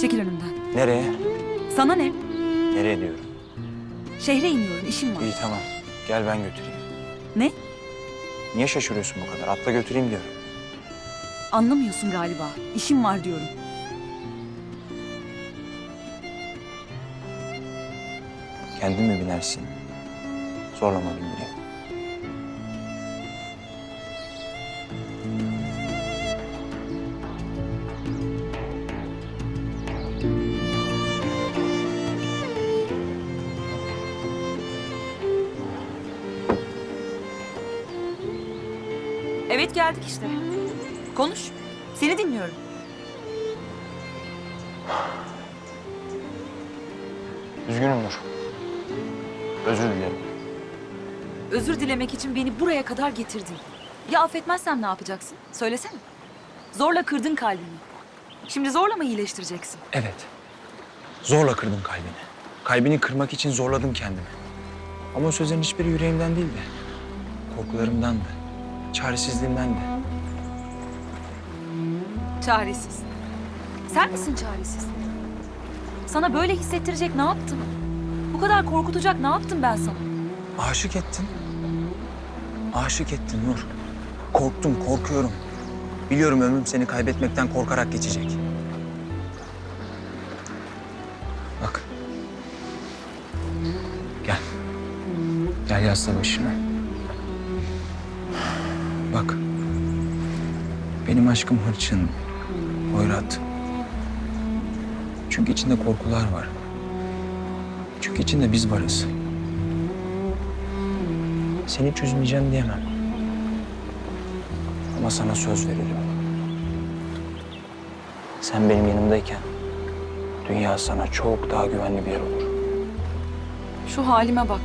Çekil önümden. Nereye? Sana ne? Nereye diyorum. Şehre iniyorum, işim var. İyi tamam. Gel ben götüreyim. Ne? Niye şaşırıyorsun bu kadar? Atla götüreyim diyorum. Anlamıyorsun galiba. İşim var diyorum. Kendin mi binersin? Zorlama bindireyim. Evet geldik işte. Konuş. Seni dinliyorum. Üzgünüm Nur. Özür dilerim. Özür dilemek için beni buraya kadar getirdin. Ya affetmezsem ne yapacaksın? Söylesene. Zorla kırdın kalbimi. Şimdi zorla mı iyileştireceksin? Evet. Zorla kırdım kalbini. Kalbini kırmak için zorladım kendimi. Ama o sözlerin hiçbiri yüreğimden değildi. Korkularımdandı. Çaresizliğimdendi. Çaresiz. Sen misin çaresiz? Sana böyle hissettirecek ne yaptım? Bu kadar korkutacak ne yaptım ben sana? Aşık ettin. Aşık ettin Nur. Korktum, korkuyorum. Biliyorum ömrüm seni kaybetmekten korkarak geçecek. Bak. Gel. Gel yasla başına. Bak. Benim aşkım hırçın, hoyrat. Çünkü içinde korkular var. Çünkü içinde biz varız. Seni çözmeyeceğim diyemem. Ama sana söz veririm. Sen benim yanımdayken dünya sana çok daha güvenli bir yer olur. Şu halime bak.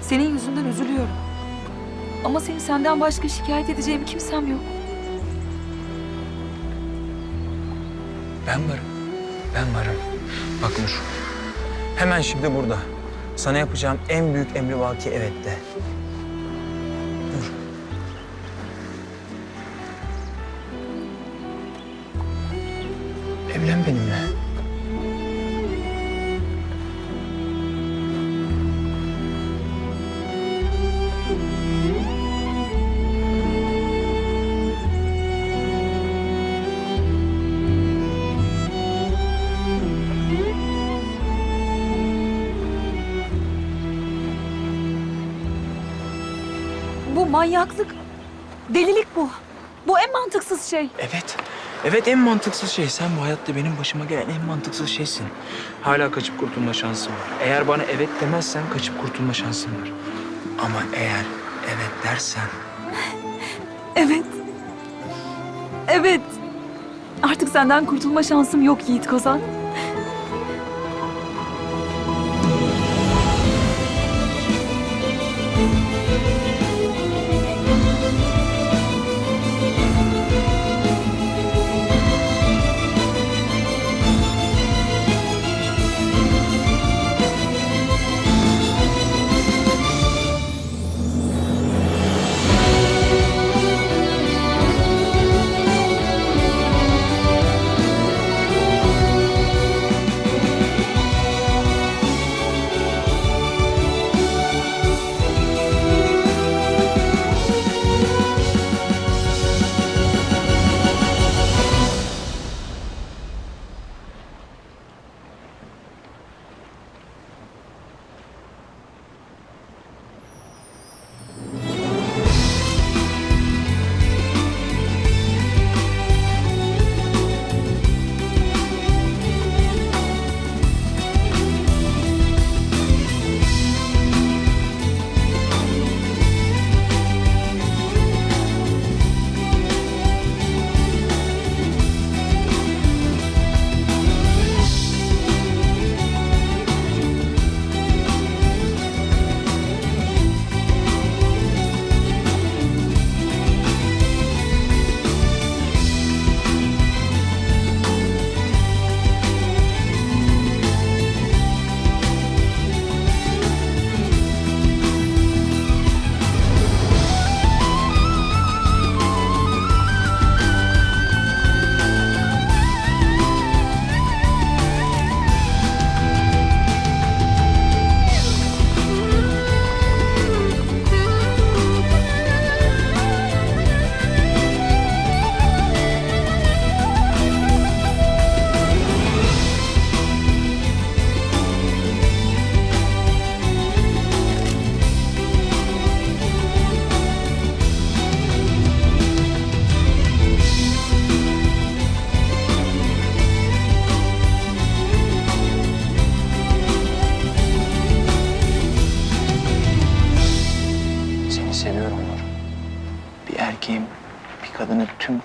Senin yüzünden üzülüyorum. Ama seni senden başka şikayet edeceğim kimsem yok. Ben varım. Ben varım. Bak Nur. Hemen şimdi burada. Sana yapacağım en büyük emri vaki evet de. Nur. Evlen benimle. Manyaklık, delilik bu. Bu en mantıksız şey. Evet. Evet en mantıksız şey. Sen bu hayatta benim başıma gelen en mantıksız şeysin. Hala kaçıp kurtulma şansım var. Eğer bana evet demezsen kaçıp kurtulma şansım var. Ama eğer evet dersen... Evet. Evet. Artık senden kurtulma şansım yok Yiğit Kozan.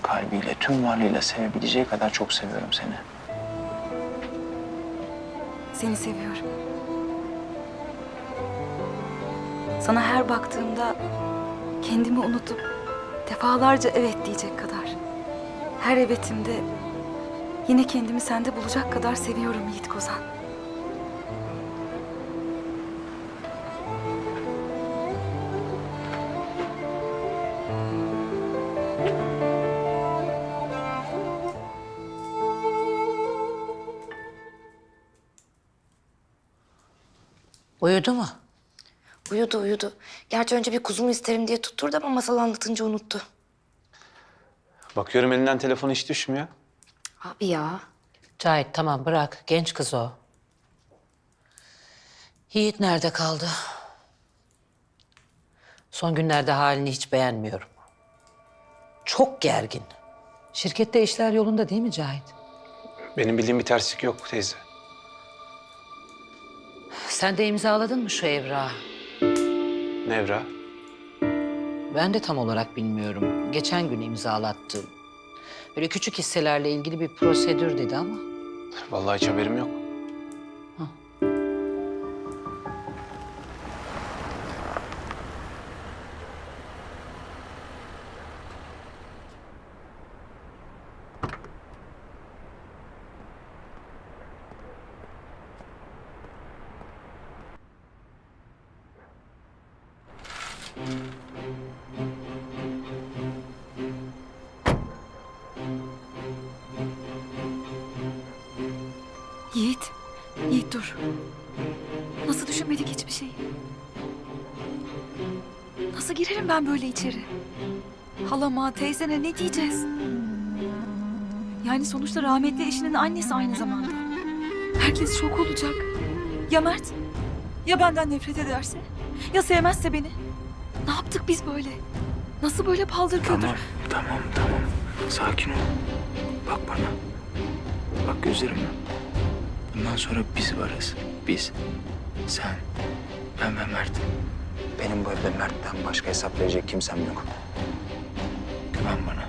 Kalbiyle, tüm varlığıyla sevebileceği kadar çok seviyorum seni. Seni seviyorum. Sana her baktığımda kendimi unutup defalarca evet diyecek kadar. Her evetimde yine kendimi sende bulacak kadar seviyorum Yiğit Kozan. Uyudu mu? Uyudu uyudu. Gerçi önce bir kuzumu isterim diye tutturdu ama masal anlatınca unuttu. Bakıyorum elinden telefon hiç düşmüyor. Abi ya. Cahit tamam bırak. Genç kız o. Yiğit nerede kaldı? Son günlerde halini hiç beğenmiyorum. Çok gergin. Şirkette işler yolunda değil mi Cahit? Benim bildiğim bir terslik yok teyze. Sen de imzaladın mı şu evrağı? Nevra. Ben de tam olarak bilmiyorum. Geçen gün imzalattı. Böyle küçük hisselerle ilgili bir prosedür dedi ama. Vallahi hiç haberim yok. Şeyi? Nasıl girerim ben böyle içeri? Halama, teyzene ne diyeceğiz? Yani sonuçta rahmetli eşinin annesi aynı zamanda. Herkes şok olacak. Ya Mert? Ya benden nefret ederse? Ya sevmezse beni? Ne yaptık biz böyle? Nasıl böyle paldır küldür? Tamam, tamam, tamam. Sakin ol. Bak bana. Bak gözlerime. Bundan sonra biz varız. Biz. Sen, ben ve Mert. Benim bu evde Mert'ten başka hesap verecek kimsem yok. Güven bana.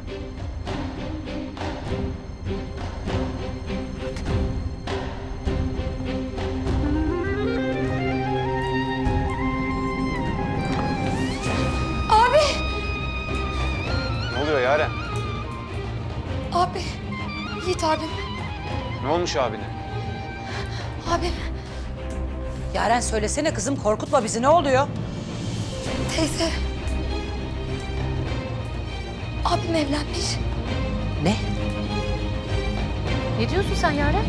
Ne oluyor Yaren? Abi. Yiğit abim. Ne olmuş abine? Abim. Yaren söylesene kızım korkutma bizi ne oluyor? Teyze. Abim evlenmiş. Ne? Ne diyorsun sen Yaren?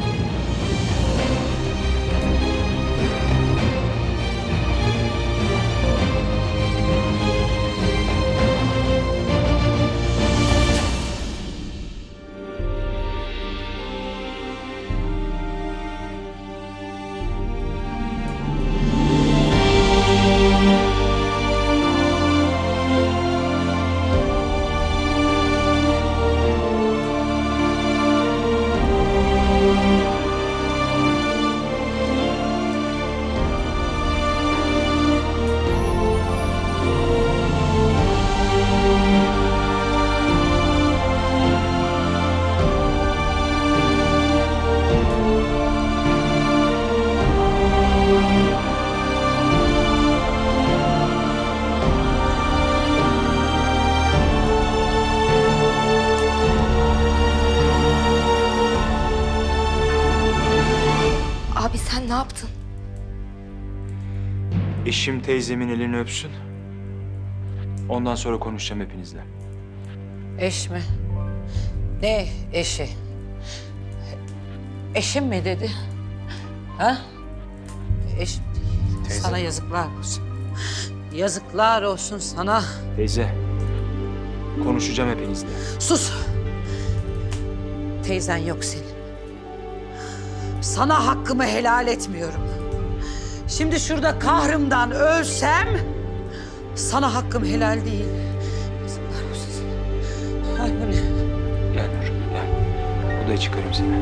Abi sen ne yaptın? Eşim teyzemin elini öpsün. Ondan sonra konuşacağım hepinizle. Eş mi? Ne eşi? Eşim mi dedi? Ha? Eş... Teyze. Sana yazıklar olsun. Yazıklar olsun sana. Teyze, konuşacağım hepinizle. Sus. Teyzen yok senin. Sana hakkımı helal etmiyorum. Şimdi şurada kahrımdan ölsem sana hakkım helal değil. Yazıklar olsun? Gel Nur, gel. Odaya çıkarım seni.